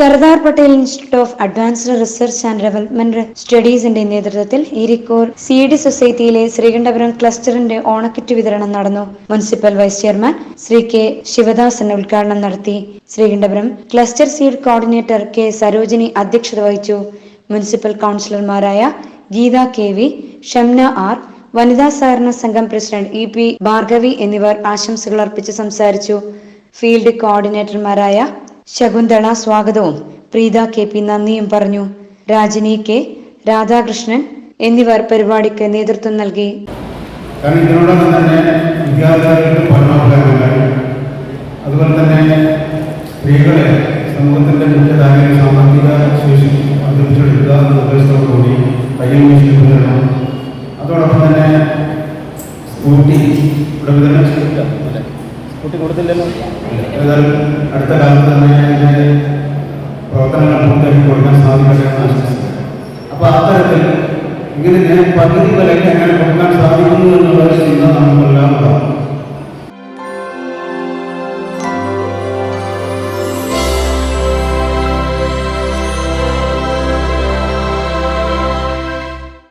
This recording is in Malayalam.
Sardar Patel institute of advanced research and development സ്റ്റഡീസിന്റെ നേതൃത്വത്തിൽ ഇരിക്കൂർ സി ഡി സൊസൈറ്റിയിലെ ശ്രീകണ്ഠപുരം ക്ലസ്റ്ററിന്റെ ഓണക്കിറ്റ് വിതരണം നടന്നു. Municipal vice chairman Shri K Sivadasan ഉദ്ഘാടനം നടത്തി. Sreekandapuram cluster seed coordinator K Sarojini അധ്യക്ഷത വഹിച്ചു. മുനിസിപ്പൽ കൗൺസിലർമാരായ Geetha K V Shamna R വനിതാ സഹകരണ സംഘം പ്രസിഡന്റ് ഇ പി ഭാർഗവി എന്നിവർ ആശംസകൾ അർപ്പിച്ച് സംസാരിച്ചു. ഫീൽഡ് കോർഡിനേറ്റർമാരായ ശകുന്തള സ്വാഗതവും. പ്രീത കെ പി നന്ദിയും പറഞ്ഞു. രാജിനി കെ രാധാകൃഷ്ണൻ എന്നിവർ പരിപാടിക്ക് നേതൃത്വം നൽകി. തന്നെ സമൂഹത്തിന്റെ അതോടൊപ്പം തന്നെ സ്കൂട്ടി ഇവിടെ വിതരണം ചെയ്യില്ല? കുട്ടി കൊടുത്തില്ലല്ലോ? അടുത്ത കാലത്ത് തന്നെ പ്രവർത്തനങ്ങൾ പൂർത്തിയാക്കി കൊടുക്കാൻ സാധിക്കട്ടെ അപ്പോൾ അത്തരത്തിൽ ഇങ്ങനെ ഞാൻ പകുതി വിലയ്ക്ക് എങ്ങനെ കൊടുക്കാൻ സാധിക്കുന്നു